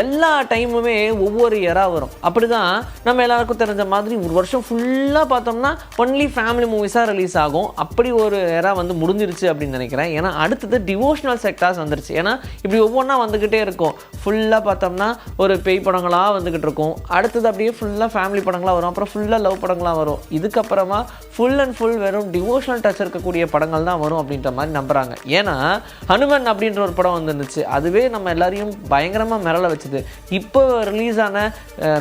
எல்லா டைமுமே ஒவ்வொரு இயராக வரும். அப்படி தான் நம்ம எல்லாருக்கும் தெரிஞ்ச மாதிரி ஒரு வருஷம் ஃபுல்லாக பார்த்தோம்னா ஒன்லி ஃபேமிலி மூவிஸாக ரிலீஸ் ஆகும். அப்படி ஒரு எரா வந்து முடிஞ்சிருச்சு அப்படின்னு நினைக்கிறேன். ஏன்னா அடுத்தது டிவோஷனல் செக்டார்ஸ் வந்துருச்சு. ஏன்னா இப்படி ஒவ்வொன்றா வந்துக்கிட்டே இருக்கும். ஃபுல்லாக பார்த்தோம்னா ஒரு பேய் படங்களாக வந்துக்கிட்டு இருக்கும். அடுத்தது அப்படியே ஃபுல்லாக ஃபேமிலி படங்களாக வரும். அப்புறம் ஃபுல்லாக லவ் படங்களாக வரும். இதுக்கப்புறமா ஃபுல் அண்ட் ஃபுல் வெறும் டிவோஷனல் டச் இருக்கக்கூடிய படங்கள் தான் வரும் அப்படின்ற மாதிரி நம்புகிறாங்க ஏன்னா ஹனுமன் அப்படின்ற ஒரு படம் வந்துருந்துச்சு. அதுவே நம்ம எல்லாரையும் பயங்கரமாக மிரள கிடச்சிது. இப்போ ரிலீஸ் ஆன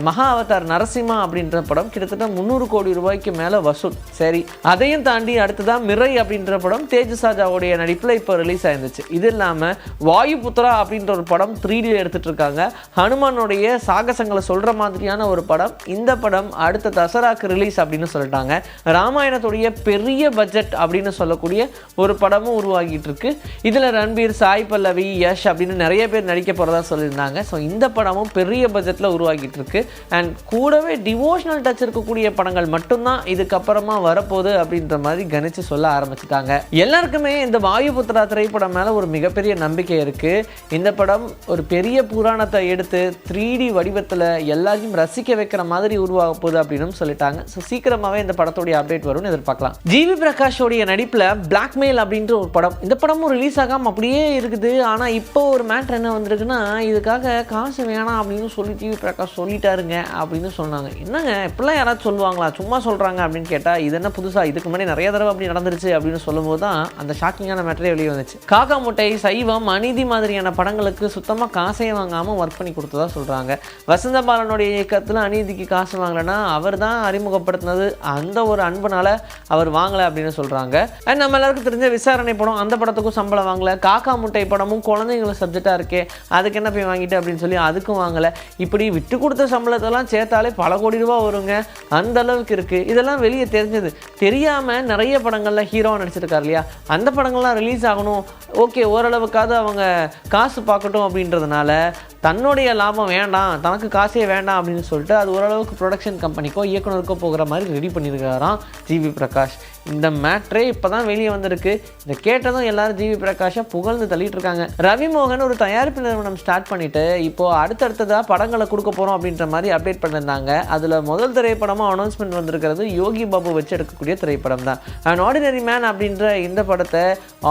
மகா அவதார் நரசிம்மா அப்படின்ற படம் கிட்டத்தட்ட முந்நூறு கோடி ரூபாய்க்கு மேலே வசூல். சரி அதையும் தாண்டி அடுத்ததான் மிரை அப்படின்ற படம் தேஜசாஜாவுடைய நடிப்பில் இப்போ ரிலீஸ் ஆயிருந்துச்சு. இது இல்லாமல் வாயு புத்ரா அப்படின்ற ஒரு படம் த்ரீ டி இருக்காங்க. ஹனுமானுடைய சாகசங்களை சொல்கிற மாதிரியான ஒரு படம். இந்த படம் அடுத்த தசராக்கு ரிலீஸ் அப்படின்னு சொல்லிட்டாங்க. ராமாயணத்துடைய பெரிய பட்ஜெட் அப்படின்னு சொல்லக்கூடிய ஒரு படமும் உருவாகிட்டு இருக்கு. இதில் ரன்பீர் சாய் பல்லவி யஷ் அப்படின்னு நிறைய பேர் நடிக்க போகிறதா சொல்லியிருந்தாங்க. ஸோ இந்த படமும் பெரிய பட்ஜெட்டில் உருவாகிட்டு இருக்கு அண்ட் கூடவே டிவோஷனல் டச் இருக்கக்கூடிய படங்கள் மட்டும்தான் இதுக்கப்புறமா வரப்போகுது அப்படின்ற மாதிரி கணிச்சு சொல்ல ஆரம்பிச்சிட்டாங்க. எல்லாருக்குமே இந்த வாயுபுத்ரா திரைப்படம் மேலே ஒரு மிகப்பெரிய நம்பிக்கை இருக்கு. இந்த படம் ஒரு பெரிய புராணத்தை எடுத்து த்ரீ டி வடிவத்தில் எல்லாரையும் ரசிக்க வைக்கிற மாதிரி உருவாக போகுது அப்படின்னு சொல்லிட்டாங்க. ஸோ சீக்கிரமாகவே இந்த படத்துடைய அப்டேட் வரும்னு எதிர்பார்க்கலாம். ஜிவி பிரகாஷோடைய நடிப்பில் பிளாக்மெயில் அப்படின்ற ஒரு படம். இந்த படமும் ரிலீஸ் ஆகாமல் அப்படியே இருக்குது. ஆனால் இப்போ ஒரு மேட்ரு என்ன வந்திருக்குன்னா இதுக்காக காசு வேணாம் அப்படின்னு சொல்லி டிவி பிரகாஷ் சொல்லிட்டாருங்க அப்படின்னு சொன்னாங்க. என்னங்க இப்படிலாம் யாராவது சொல்லுவாங்களா? சும்மா சொல்கிறாங்க அப்படின்னு கேட்டால் இது என்ன புதுசாக இதுக்கு முன்னாடி நிறைய தடவை அப்படி நடந்துருச்சு அப்படின்னு சொல்லும்போது தான் அந்த ஷாக்கிங்கான மேட்டரே வெளியே வந்துச்சு. காக்கா முட்டை சைவம் அநீதி மாதிரியான படங்களுக்கு சுத்தமாக காசே வாங்காமல் ஒர்க் பண்ணி கொடுத்ததா சொல்கிறாங்க வசந்த பாலனுடைய இயக்கத்தில் அநீதிக்கு காசு வாங்கலைன்னா அவர் தான் அறிமுகப்படுத்தினது. அந்த ஒரு அன்புனால் அவர் வாங்கலை அப்படின்னு சொல்கிறாங்க அண்ட் நம்ம எல்லாருக்கும் தெரிஞ்ச விசாரணை படம் அந்த படத்துக்கும் சம்பளம் வாங்கலை. காக்கா முட்டை படமும் குழந்தைங்களை சப்ஜெக்டாக இருக்கே. அதுக்கு என்ன போய் வாங்கிட்டு அப்படின்னு சொல்லி அதுக்கும் வாங்கலை. இப்படி விட்டு கொடுத்த சம்பளத்தெல்லாம் சேர்த்தாலே பல கோடி ரூபா வருங்க. அந்த அளவுக்கு இருக்குது இதெல்லாம் வெளியே தெரிஞ்சது. தெரியாமல் நிறைய படங்களில் ஹீரோவாக நடிச்சிருக்காரு இல்லையா? அந்த படங்கள்லாம் ரிலீஸ் ஆகணும். ஓகே ஓரளவுக்காவது அவங்க காசு பார்க்கட்டும் அப்படின்றதுனால தன்னுடைய லாபம் வேண்டாம் தனக்கு காசே வேண்டாம் அப்படின்னு சொல்லிட்டு அது ஓரளவுக்கு ப்ரொடக்ஷன் கம்பெனிக்கோ இயக்குனருக்கோ போகிற மாதிரி ரெடி பண்ணியிருக்காராம் ஜிவி பிரகாஷ். இந்த மேட்ரே இப்போ தான் வெளியே வந்திருக்கு. இதை கேட்டதும் எல்லாரும் ஜிவி பிரகாஷை புகழ்ந்து தள்ளிட்டு இருக்காங்க ரவி மோகன் ஒரு தயாரிப்பு நிறுவனம் ஸ்டார்ட் பண்ணிட்டு இப்போ அடுத்தடுத்ததாக படங்களை கொடுக்க போகிறோம் அப்படின்ற மாதிரி அப்டேட் பண்ணியிருந்தாங்க அதில் முதல் திரைப்படமாக அனௌன்ஸ்மெண்ட் வந்திருக்கிறது யோகி பாபு வச்சு எடுக்கக்கூடிய திரைப்படம் தான் அண்ட் ஆர்டினரி மேன் அப்படின்ற இந்த படத்தை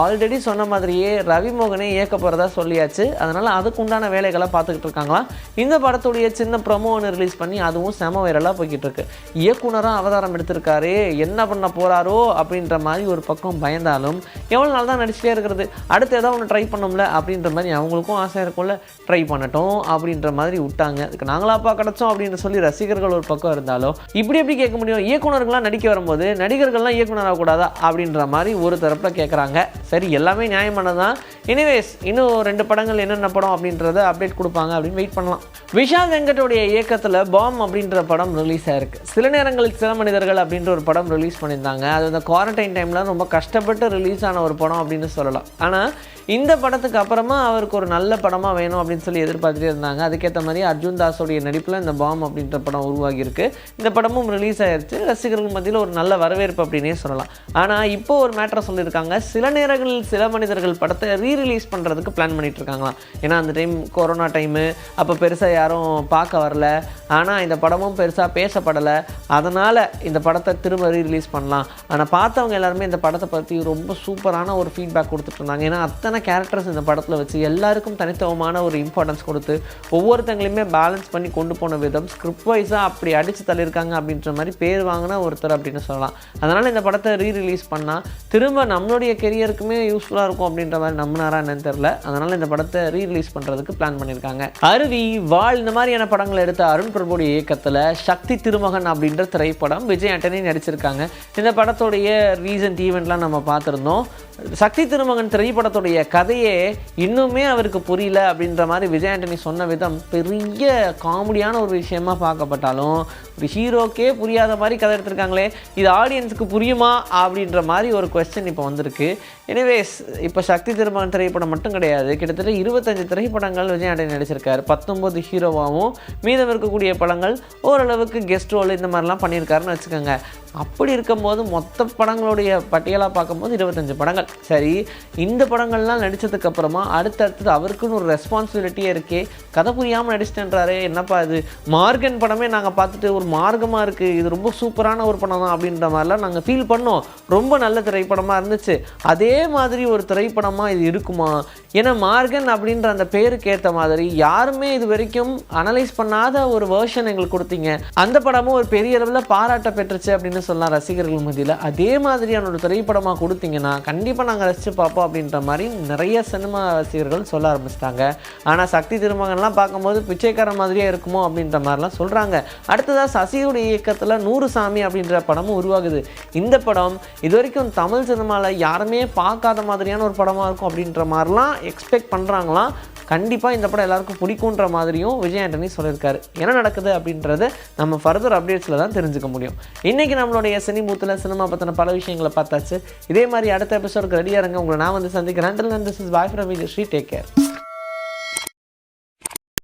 ஆல்ரெடி சொன்ன மாதிரியே ரவி மோகனே இயக்க போகிறதா சொல்லியாச்சு. அதனால் அதுக்குண்டான வேலைகளை பார்த்துக்கிட்டு இருக்காங்களாம். இந்த படத்துடைய சின்ன ப்ரொமோ ஒன்று ரிலீஸ் பண்ணி அதுவும் செம வைரலாக போய்கிட்டு இருக்கு. இயக்குனராக அவதாரம் எடுத்திருக்காரு. என்ன பண்ண போகிறாரோ அப்படின்ற மாதிரி ஒரு பக்கம் பயந்தாலும் எவ்வளோ நாள் தான் நடிச்சிட்டே இருக்கிறது? அடுத்து ஏதாவது ஒன்று ட்ரை பண்ணோம்ல அப்படின்ற மாதிரி அவங்களுக்கும் ஆசை இருக்கும்ல. ட்ரை பண்ணட்டும் அப்படின்ற மாதிரி விட்டாங்க. அதுக்கு நாங்களாப்பா கிடச்சோம் அப்படின்னு சொல்லி ரசிகர்கள் ஒரு பக்கம் இருந்தாலும் இப்படி எப்படி கேட்க முடியும்? இயக்குனர்கள்லாம் நடிக்க வரும்போது நடிகர்கள்லாம் இயக்குனர் கூடாதா அப்படின்ற மாதிரி ஒரு தரப்பில் கேட்குறாங்க சரி எல்லாமே நியாயமானதான் எனிவேஸ் இன்னும் ரெண்டு படங்கள் என்னென்ன படம் அப்படின்றத அப்டேட் கொடுப்பாங்க அப்படின்னு வெயிட் பண்ணலாம். விஷால் வெங்கடோடைய இயக்கத்தில் பாம் அப்படின்ற படம் ரிலீஸ் ஆயிருக்கு. சில நேரங்களில் சில மனிதர்கள் அப்படின்ற ஒரு படம் ரிலீஸ் பண்ணியிருந்தாங்க. அது அந்த குவாரண்டைன் டைமில் ரொம்ப கஷ்டப்பட்டு ரிலீஸ் ஆன ஒரு படம் அப்படின்னு சொல்லலாம். ஆனால் இந்த படத்துக்கு அப்புறமா அவருக்கு ஒரு நல்ல படமாக வேணும் அப்படின்னு சொல்லி எதிர்பார்த்துட்டே இருந்தாங்க. அதுக்கேற்ற மாதிரி அர்ஜுன் தாஸோடைய நடிப்பில் இந்த பாம் அப்படின்ற படம் உருவாகியிருக்கு. இந்த படமும் ரிலீஸ் ஆயிடுச்சு ரசிகர்கள் மத்தியில் ஒரு நல்ல வரவேற்பு அப்படின்னே சொல்லலாம். ஆனால் இப்போ ஒரு மேட்டரை சொல்லியிருக்காங்க. சில நேரங்களில் சில மனிதர்கள் படத்தை ரீ ரிலீஸ் பண்ணுறதுக்கு பிளான் பண்ணிட்டு இருக்காங்களாம் ஏன்னா அந்த டைம் கொரோனா டைமு அப்போ பெருசாக யாரும் பார்க்க வரல. ஆனால் இந்த படமும் பெருசாக பேசப்படலை. அதனால் இந்த படத்தை திரும்ப ரீ ரிலீஸ் பண்ணலாம். ஆனால் பார்த்தவங்க எல்லாருமே இந்த படத்தை பற்றி ரொம்ப சூப்பரான ஒரு ஃபீட்பேக் கொடுத்துட்ருந்தாங்க ஏன்னா அத்தனை கேரக்டர்ஸ் இந்த படத்தில் வச்சு எல்லாருக்கும் தனித்துவமான ஒரு இம்பார்ட்டன்ஸ் கொடுத்து ஒவ்வொருத்தங்களையுமே பேலன்ஸ் பண்ணி கொண்டு போன விதம் ஸ்கிரிப்ட் வைஸாக அப்படி அடித்து தள்ளியிருக்காங்க அப்படின்ற மாதிரி பேர் வாங்கின ஒருத்தர் அப்படின்னு சொல்லலாம். அதனால் இந்த படத்தை ரீ ரிலீஸ் பண்ணால் திரும்ப நம்மளுடைய கெரியருக்குமே யூஸ்ஃபுல்லாக இருக்கும் அப்படின்ற மாதிரி நம்பினாரா என்னன்னு தெரில அதனால் இந்த படத்தை ரீ ரிலீஸ் பண்ணுறதுக்கு பிளான் பண்ணியிருக்காங்க. அருவி வாழ் இந்த மாதிரியான படங்களை எடுத்த அருண் பிரபுடைய இயக்கத்தில் சக்தி திருமகன் அப்படின்ற திரைப்படம் விஜய் ஆண்டனி நடிச்சிருக்காங்க. இந்த படத்தோட படத்துடைய ரீசன்ட் ஈவெண்ட்லாம் நம்ம பார்த்துருந்தோம். சக்தி திருமகன் திரைப்படத்துடைய கதையே இன்னுமே அவருக்கு புரியல அப்படின்ற மாதிரி விஜய் ஆண்டனி சொன்ன விதம் பெரிய காமெடியான ஒரு விஷயமா பார்க்கப்பட்டாலும் ஒரு ஹீரோக்கே புரியாத மாதிரி கதை எடுத்திருக்காங்களே இது ஆடியன்ஸுக்கு புரியுமா அப்படின்ற மாதிரி ஒரு கொஸ்டின் இப்போ வந்திருக்கு. எனிவேஸ் இப்போ சக்தி திருமகன் திரைப்படம் மட்டும் கிடையாது. கிட்டத்தட்ட இருபத்தஞ்சு திரைப்படங்கள் விஜய் ஆண்டனி நடிச்சிருக்காரு. பத்தொம்பது ஹீரோவாகவும் மீதம் இருக்கக்கூடிய படங்கள் ஓரளவுக்கு கெஸ்ட் ரோல் இந்த மாதிரிலாம் பண்ணியிருக்காருன்னு வச்சுக்கோங்க. அப்படி இருக்கும்போது மொத்த படங்களுடைய பட்டியலாக பார்க்கும்போது இருபத்தஞ்சு படங்கள். சரி இந்த படங்கள்லாம் நடித்ததுக்கு அப்புறமா அடுத்தடுத்தது அவருக்குன்னு ஒரு ரெஸ்பான்சிபிலிட்டியே இருக்கே கதை புரியாமல் நடிச்சிட்டேன்றாரே என்னப்பா இது? மார்கன் படமே நாங்கள் பார்த்துட்டு ஒரு மார்க்கமாக இருக்குது இது ரொம்ப சூப்பரான ஒரு படம் தான் அப்படின்ற மாதிரிலாம் நாங்கள் ஃபீல் பண்ணோம். ரொம்ப நல்ல திரைப்படமாக இருந்துச்சு. அதே மாதிரி ஒரு திரைப்படமாக இது இருக்குமா? ஏன்னா மார்கன் அப்படின்ற அந்த பேருக்கு ஏற்ற மாதிரி யாருமே இது வரைக்கும் அனலைஸ் பண்ணாத ஒரு வேர்ஷன் எங்களுக்கு கொடுத்தீங்க. அந்த படமும் ஒரு பெரிய அளவில் பாராட்ட பெற்றுச்சு அப்படின்னு சொல்லலாம் ரசிகர்கள் மத்தியில். அதே மாதிரியான ஒரு திரைப்படமாக கொடுத்தீங்கன்னா கண்டிப்பாக நாங்கள் ரசித்து பார்ப்போம் அப்படின்ற மாதிரி நிறைய சினிமா ரசிகர்கள் சொல்ல ஆரம்பிச்சிட்டாங்க. ஆனால் சக்தி திருமகன்லாம் பார்க்கும்போது பிச்சைக்கார மாதிரியே இருக்குமோ அப்படின்ற மாதிரிலாம் சொல்கிறாங்க அடுத்ததாக சசியுடைய இயக்கத்தில் நூறு சாமி அப்படின்ற படமும் உருவாகுது. இந்த படம் இது வரைக்கும் தமிழ் சினிமாவில் யாருமே பார்க்காத மாதிரியான ஒரு படமாக இருக்கும் அப்படின்ற மாதிரிலாம் எக்ஸ்பெக்ட் பண்ணுறாங்களாம் கண்டிப்பாக இந்த படம் எல்லாருக்கும் பிடிக்குன்ற மாதிரியும் விஜய் ஆண்டனி சொல்லியிருக்காரு. என்ன நடக்குது அப்படின்றது நம்ம ஃபர்தர் அப்டேட்ஸில் தான் தெரிஞ்சுக்க முடியும். இன்றைக்கி நம்மளுடைய சினி மூத்தில் சினிமா பற்றின பல விஷயங்களை பார்த்தாச்சு. இதே மாதிரி அடுத்த எபிசோடுக்கு ரெடியாக இருங்க. உங்களை நான் வந்து சந்திக்கிறேன். This is bye from Vijay Sri take care